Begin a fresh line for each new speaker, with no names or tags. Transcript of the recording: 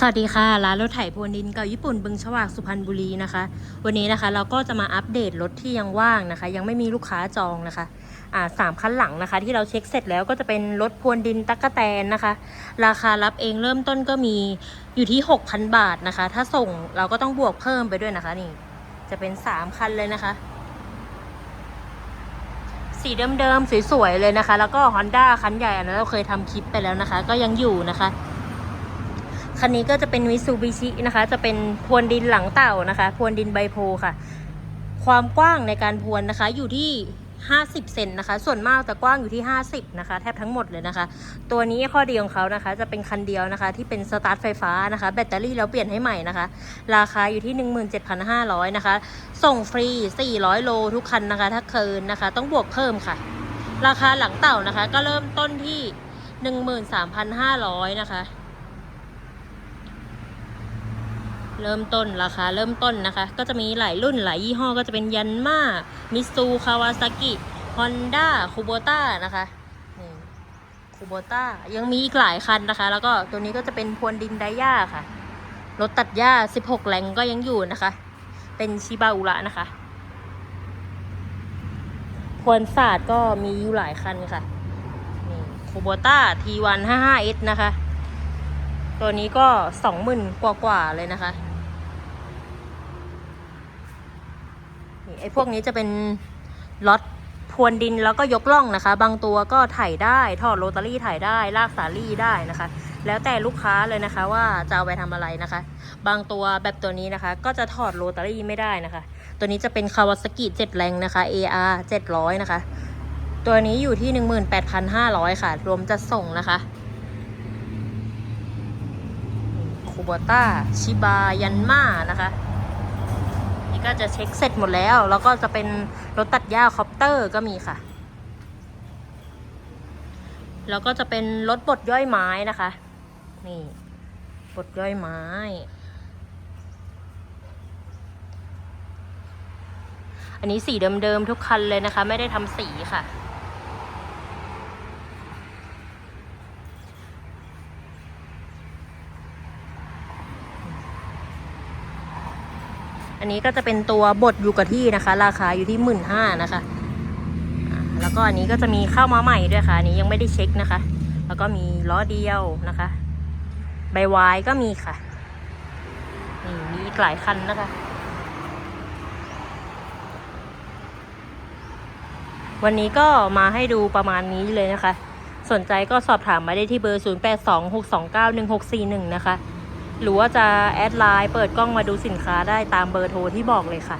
สวัสดีค่ะ ร้านรถไถพรวนดินเก่าญี่ปุ่นบึงฉวากสุพรรณบุรีนะคะ วันนี้นะคะเราก็จะมาอัปเดตรถที่ยังว่างนะคะ ยังไม่มีลูกค้าจองนะคะอ่าสามคันหลังนะคะ ที่เราเช็คเสร็จแล้วก็จะเป็นรถพรวนดินตั๊กแตนนะคะ ราคารับเองเริ่มต้นก็มีอยู่ที่ 6,000 บาทนะคะ ถ้าส่งเราก็ต้องบวกเพิ่มไปด้วยนะคะนี่ จะเป็น 3 คันเลยนะคะ สีเดิมๆสวยๆเลยนะคะ แล้วก็ Honda คันใหญ่อันนั้นเราเคยทำคลิปไปแล้วนะคะ ก็ยังอยู่นะคะ คันนี้ก็จะเป็นมิซูบิชินะคะ จะเป็นพรวนดินหลังเต่านะคะพรวนดินใบโพค่ะ ความกว้างในการพรวนนะคะอยู่ที่ 50 เซนนะคะ ส่วนมากจะกว้างอยู่ที่ 50 นะคะ แทบทั้งหมดเลยนะคะ ตัวนี้ข้อดีของเขานะคะ จะเป็นคันเดียวนะคะ ที่เป็นสตาร์ทไฟฟ้านะคะ แบตเตอรี่แล้วเปลี่ยนให้ใหม่นะคะ ราคาอยู่ที่ 17,500 นะคะ ส่งฟรี 400 โลทุกคันนะคะ ถ้าเกินนะคะ ต้องบวกเพิ่มค่ะ ราคาหลังเต่านะคะ ก็เริ่มต้นที่ 13,500 นะคะ เริ่มต้นราคาเริ่มต้นนะคะ ก็จะมีหลายรุ่นหลายยี่ห้อก็จะเป็นยันมามิซูคาวาซากิฮอนด้าคูโบต้านะคะนี่คูโบต้ายังมีอีกหลายคันนะคะ แล้วก็ตัวนี้ก็จะเป็นพวนดินไดย่าค่ะ รถตัดหญ้า 16แรงก็ยังอยู่นะคะ เป็นชิบาอุระนะคะ พวนศาสตร์ก็มีอยู่หลายคันค่ะนี่คูโบต้า T1 55S นะคะ ตัวนี้ก็สองหมื่นกว่าๆเลยนะคะ ไอ้พวกนี้จะเป็นล็อตพรวนดินแล้วก็ยกล่องนะคะ บางตัวก็ถ่ายได้ทอดโรตารี่ถ่ายได้ ลากสาลี่ได้นะคะ แล้วแต่ลูกค้าเลยนะคะ ว่าจะเอาไปทำอะไรนะคะ บางตัวแบบตัวนี้นะคะ ก็จะถอดโรตารี่ไม่ได้นะคะ ตัวนี้จะเป็นคาวาซากิ7แรงนะคะ AR 700 นะคะ ตัวนี้อยู่ที่ 18,500 ค่ะ รวมจะส่งนะคะคูโบต้าชิบายันมานะคะ นี่ก็จะเช็คเสร็จหมดแล้ว แล้วก็จะเป็นรถตัดหญ้าคอปเตอร์ก็มีค่ะ แล้วก็จะเป็นรถบดย่อยไม้นะคะ นี่บดย่อยไม้ อันนี้สีเดิมๆทุกคันเลยนะคะ ไม่ได้ทำสีค่ะ อันนี้ก็จะเป็นตัวบดอยู่กับที่นะคะ ราคาอยู่ที่หมื่นห้านะคะแล้วก็อันนี้ก็จะมีข้าวมาใหม่ด้วยค่ะ อันนี้ยังไม่ได้เช็คนะคะ แล้วก็มีล้อเดียวนะคะ ใบวายก็มีค่ะนี่มีอีกหลายคันนะคะ วันนี้ก็มาให้ดูประมาณนี้เลยนะคะ สนใจก็สอบถามมาได้ที่เบอร์ 0826291641 นะคะ หรือว่าจะแอดไลน์เปิดกล้องมาดูสินค้าได้ตามเบอร์โทรที่บอกเลยค่ะ